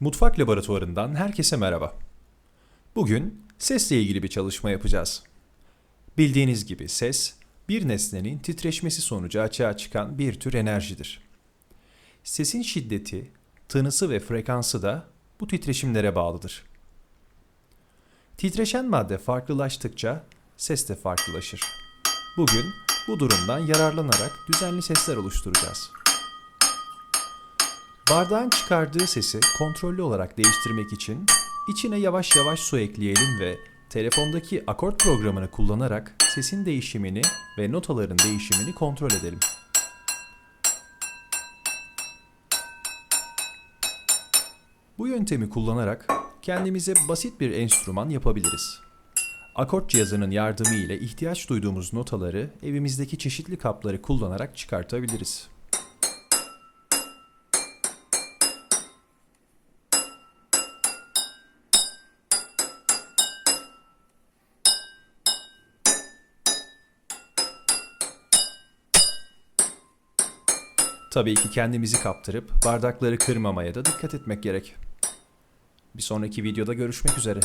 Mutfak laboratuvarından herkese merhaba. Bugün sesle ilgili bir çalışma yapacağız. Bildiğiniz gibi ses, bir nesnenin titreşmesi sonucu açığa çıkan bir tür enerjidir. Sesin şiddeti, tınısı ve frekansı da bu titreşimlere bağlıdır. Titreşen madde farklılaştıkça ses de farklılaşır. Bugün bu durumdan yararlanarak düzenli sesler oluşturacağız. Bardağın çıkardığı sesi kontrollü olarak değiştirmek için içine yavaş yavaş su ekleyelim ve telefondaki akort programını kullanarak sesin değişimini ve notaların değişimini kontrol edelim. Bu yöntemi kullanarak kendimize basit bir enstrüman yapabiliriz. Akort cihazının yardımı ile ihtiyaç duyduğumuz notaları evimizdeki çeşitli kapları kullanarak çıkartabiliriz. Tabii ki kendimizi kaptırıp bardakları kırmamaya da dikkat etmek gerek. Bir sonraki videoda görüşmek üzere.